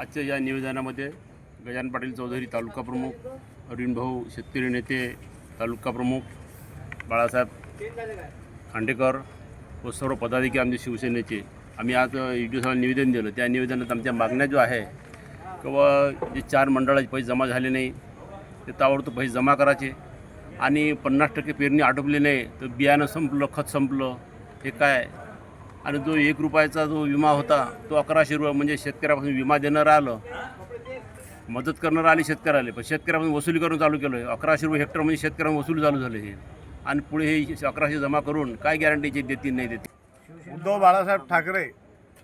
आजच्या या निवेदनामध्ये गजान पाटील चौधरी तालुका प्रमुख अरविंद भाऊ शेतकरी नेते तालुका प्रमुख बाळासाहेब खांडेकर व सर्व पदाधिकारी आमचे शिवसेनेचे. आम्ही आज डी निवेदन दिलं. त्या निवेदनात आमच्या मागण्या जो आहे किंवा जे चार मंडळाचे पैसे जमा झाले नाही ते ताबडतोब पैसे जमा करायचे. आणि पन्नास टक्के पेरणी आटोपली नाही तर बियाणं संपलं खत संपलं हे काय? आणि जो एक रुपयाचा जो विमा होता तो अकराशे रुपये म्हणजे शेतकऱ्यापासून विमा देणारं आलं. मदत करणारं आली शेतकऱ्याला पण शेतकऱ्यापासून वसुली करून चालू केलं आहे अकराशे रुपये हेक्टर म्हणजे शेतकऱ्यांना वसूल चालू झाले हे. आणि पुढे हे अकराशे जमा करून काय गॅरंटीचे देतील नाही देतील? उद्धव बाळासाहेब ठाकरे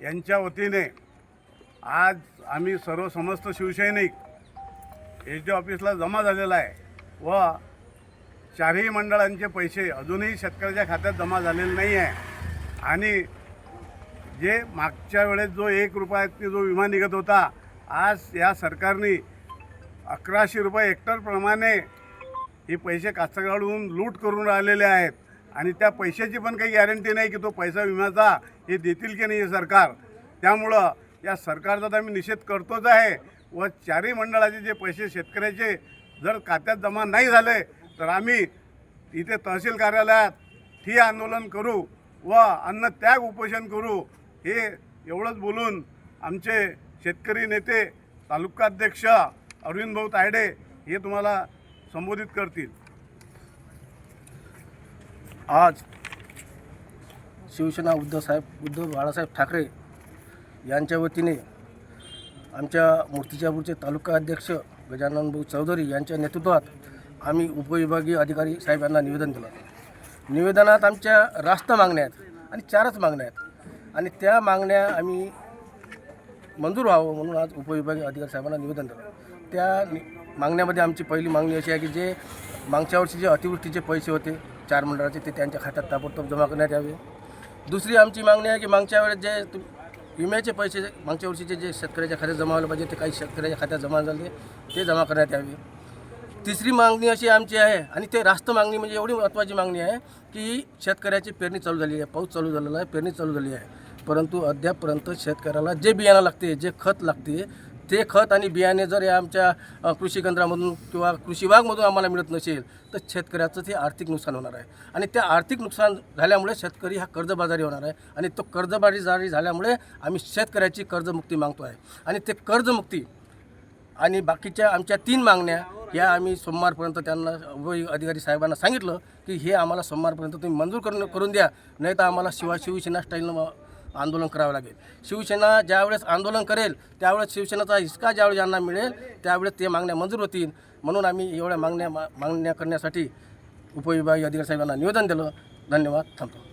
यांच्या वतीने आज आम्ही सर्व समस्त शिवसैनिक एच डी ऑफिसला जमा झालेला आहे व चारही मंडळांचे पैसे अजूनही शेतकऱ्याच्या खात्यात जमा झालेले नाही आहे. आणि जे मागच्या वेळेस जो एक रुपयात जो विमा निघत होता आज या सरकारने अकराशे रुपये हेक्टरप्रमाणे हे पैसे कास्तकाराकडून लूट करून राहिलेले आहेत. आणि त्या पैशाची पण काही गॅरंटी नाही की तो पैसा विम्याचा हे देतील की नाही हे सरकार. त्यामुळं या सरकारचा तर आम्ही निषेध करतोच आहे. व चारही मंडळाचे जे पैसे शेतकऱ्याचे जर खात्यात जमा नाही झाले तर आम्ही इथे तहसील कार्यालयात ठिय्या आंदोलन करू व अन्न त्याग उपोषण करू. हे एवढंच बोलून आमचे शेतकरी नेते तालुकाध्यक्ष अरविंद भाऊ तायडे हे तुम्हाला संबोधित करतील. आज शिवसेना उद्धव साहेब उद्धव बाळासाहेब ठाकरे यांच्या वतीने आमच्या मूर्तिजापूरचे तालुका अध्यक्ष गजानन भाऊ चौधरी यांच्या नेतृत्वात आम्ही उपविभागीय अधिकारी साहेब यांना निवेदन दिलं. निवेदनात आमच्या रास्त मागण्या आहेत आणि चारच मागण्या आहेत. आणि त्या मागण्या आम्ही मंजूर व्हावं म्हणून आज उपविभागीय अधिकारी साहेबांना निवेदन दिलं. त्या मागण्यामध्ये आमची पहिली मागणी अशी आहे की जे मागच्या वर्षी जे अतिवृष्टीचे पैसे होते चार मंडळाचे ते त्यांच्या खात्यात ताबडतोब जमा करण्यात यावे. दुसरी आमची मागणी आहे की मागच्या वेळेस जे विम्याचे पैसे मागच्या वर्षीचे जे शेतकऱ्याच्या खात्यात जमा व्हायला पाहिजे ते काही शेतकऱ्याच्या खात्यात जमा झाले ते जमा करण्यात यावे. तिसरी मागणी अशी आमची आहे आणि ते रास्त मागणी म्हणजे एवढी महत्त्वाची मागणी आहे की शेतकऱ्याची पेरणी चालू झाली आहे पाऊस चालू झालेला आहे पेरणी चालू झाली आहे. परंतु अद्यापपर्यंत शेतकऱ्याला जे बियाणं लागते जे खत लागते ते खत आणि बियाणे जर या आमच्या कृषी केंद्रामधून किंवा कृषी विभागमधून आम्हाला मिळत नसेल तर शेतकऱ्याचं ते आर्थिक नुकसान होणार आहे. आणि त्या आर्थिक नुकसान झाल्यामुळे शेतकरी हा कर्जबाजारी होणार आहे आणि तो कर्जबाजारी झाल्यामुळे आम्ही शेतकऱ्याची कर्जमुक्ती मागतो आहे आणि ते कर्जमुक्ती आणि बाकीच्या आमच्या तीन मागण्या या आम्ही सोमवारपर्यंत त्यांना वै अधिकारी साहेबांना सांगितलं की हे आम्हाला सोमवारपर्यंत तुम्ही मंजूर करून करून द्या. नाही तर आम्हाला शिवा शिवसेना स्टाईलनं आंदोलन करावं लागेल. शिवसेना ज्यावेळेस आंदोलन करेल त्यावेळेस शिवसेनेचा हिसका ज्यावेळेस ज्यांना मिळेल त्यावेळेस ते मागण्या मंजूर होतील. म्हणून आम्ही एवढ्या मागण्या मा- मागण्या करण्यासाठी उपविभागीय अधिकारी साहेबांना निवेदन दिलं. धन्यवाद. थांबतो.